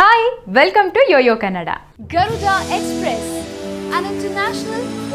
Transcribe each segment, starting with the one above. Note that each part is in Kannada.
Hi, welcome to YoYo Canada. Garuda Express, an international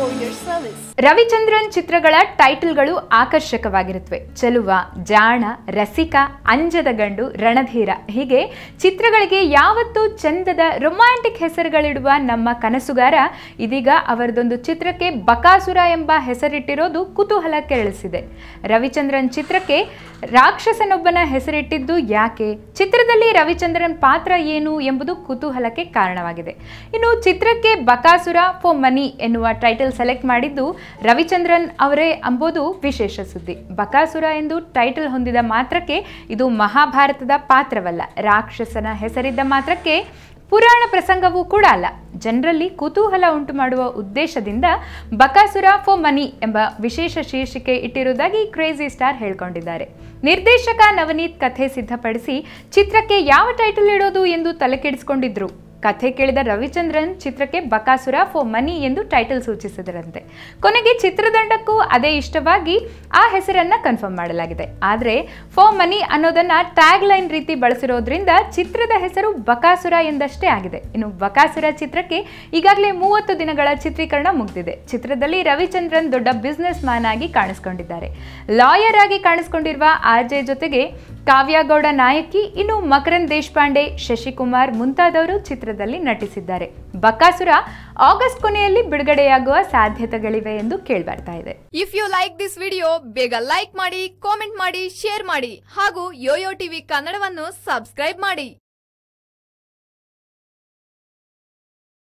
Ravichandran ಚಿತ್ರಗಳ ಟೈಟಲ್ಗಳು ಆಕರ್ಷಕವಾಗಿರುತ್ತವೆ. ಚೆಲುವ, ಜಾಣ, ರಸಿಕ, ಅಂಜದ ಗಂಡು, ರಣಧೀರ. ಹೀಗೆ ಚಿತ್ರಗಳಿಗೆ ಯಾವತ್ತೂ ಚಂದದ ರೊಮ್ಯಾಂಟಿಕ್ ಹೆಸರುಗಳಿಡುವ ನಮ್ಮ ಕನಸುಗಾರ ಇದೀಗ ಅವರದೊಂದು ಚಿತ್ರಕ್ಕೆ ಬಕಾಸುರ ಎಂಬ ಹೆಸರಿಟ್ಟಿರೋದು ಕುತೂಹಲ ಕೆರಳಿಸಿದೆ. ರವಿಚಂದ್ರನ್ ಚಿತ್ರಕ್ಕೆ ರಾಕ್ಷಸನೊಬ್ಬನ ಹೆಸರಿಟ್ಟಿದ್ದು ಯಾಕೆ? ಚಿತ್ರದಲ್ಲಿ ರವಿಚಂದ್ರನ್ ಪಾತ್ರ ಏನು ಎಂಬುದು ಕುತೂಹಲಕ್ಕೆ ಕಾರಣವಾಗಿದೆ. ಇನ್ನು ಚಿತ್ರಕ್ಕೆ ಬಕಾಸುರ ಫೋ ಮನಿ ಎನ್ನುವ ಟೈಟಲ್ ಸೆಲೆಕ್ಟ್ ಮಾಡಿದ್ದು ರವಿಚಂದ್ರನ್ ಅವರೇ ಅಂಬೋದು ವಿಶೇಷ ಸುದ್ದಿ. ಬಕಾಸುರ ಎಂದು ಟೈಟಲ್ ಹೊಂದಿದ ಮಾತ್ರಕ್ಕೆ ಇದು ಮಹಾಭಾರತದ ಪಾತ್ರವಲ್ಲ. ರಾಕ್ಷಸನ ಹೆಸರಿದ್ದ ಮಾತ್ರಕ್ಕೆ ಪುರಾಣ ಪ್ರಸಂಗವೂ ಕೂಡ ಅಲ್ಲ. ಜನರಲ್ಲಿ ಕುತೂಹಲ ಉಂಟು ಮಾಡುವ ಉದ್ದೇಶದಿಂದ ಬಕಾಸುರ ಫೋ ಮನಿ ಎಂಬ ವಿಶೇಷ ಶೀರ್ಷಿಕೆ ಇಟ್ಟಿರುವುದಾಗಿ ಕ್ರೇಜಿ ಸ್ಟಾರ್ ಹೇಳ್ಕೊಂಡಿದ್ದಾರೆ. ನಿರ್ದೇಶಕ ನವನೀತ್ ಕಥೆ ಸಿದ್ಧಪಡಿಸಿ ಚಿತ್ರಕ್ಕೆ ಯಾವ ಟೈಟಲ್ ಇಡೋದು ಎಂದು ತಲೆಕೆಡಿಸಿಕೊಂಡಿದ್ರು? ಕಥೆ ಕೇಳಿದ ರವಿಚಂದ್ರನ್ ಚಿತ್ರಕ್ಕೆ ಬಕಾಸುರ ಫಾರ್ ಮನಿ ಎಂದು ಟೈಟಲ್ ಸೂಚಿಸಿದರಂತೆ. ಕೊನೆಗೆ ಚಿತ್ರದಂಡಕ್ಕೂ ಅದೇ ಇಷ್ಟವಾಗಿ ಆ ಹೆಸರನ್ನ ಕನ್ಫರ್ಮ್ ಮಾಡಲಾಗಿದೆ. ಆದರೆ ಫಾರ್ ಮನಿ ಅನ್ನೋದನ್ನ ಟ್ಯಾಗ್ ಲೈನ್ ರೀತಿ ಬಳಸಿರೋದ್ರಿಂದ ಚಿತ್ರದ ಹೆಸರು ಬಕಾಸುರ ಎಂದಷ್ಟೇ ಆಗಿದೆ. ಇನ್ನು ಬಕಾಸುರ ಚಿತ್ರಕ್ಕೆ ಈಗಾಗಲೇ ಮೂವತ್ತು ದಿನಗಳ ಚಿತ್ರೀಕರಣ ಮುಗಿದಿದೆ. ಚಿತ್ರದಲ್ಲಿ ರವಿಚಂದ್ರನ್ ದೊಡ್ಡ ಬಿಸ್ನೆಸ್ ಮ್ಯಾನ್ ಆಗಿ ಕಾಣಿಸ್ಕೊಂಡಿದ್ದಾರೆ. ಲಾಯರ್ ಆಗಿ ಕಾಣಿಸ್ಕೊಂಡಿರುವ ಆರ್ ಜೆ ಜೊತೆಗೆ ಕಾವ್ಯಗೌಡ ನಾಯಕಿ, ಇನ್ನು ಮಕರಂದ್ ದೇಶಪಾಂಡೆ ಶಶಿಕುಮಾರ್ ಮುಂತಾದವರು ಚಿತ್ರದಲ್ಲಿ ನಟಿಸಿದ್ದಾರೆ. ಬಕಾಸುರ ಆಗಸ್ಟ್ ಕೊನೆಯಲ್ಲಿ ಬಿಡುಗಡೆಯಾಗುವ ಸಾಧ್ಯತೆಗಳಿವೆ ಎಂದು ಕೇಳ್ಬರ್ತಾ ಇದೆ. If you like this video ಬೇಗ ಲೈಕ್ ಮಾಡಿ ಕಾಮೆಂಟ್ ಮಾಡಿ ಶೇರ್ ಮಾಡಿ ಹಾಗೂ ಯೋಯೋ ಟಿವಿ ಕನ್ನಡವನ್ನು ಸಬ್ಸ್ಕ್ರೈಬ್ ಮಾಡಿ.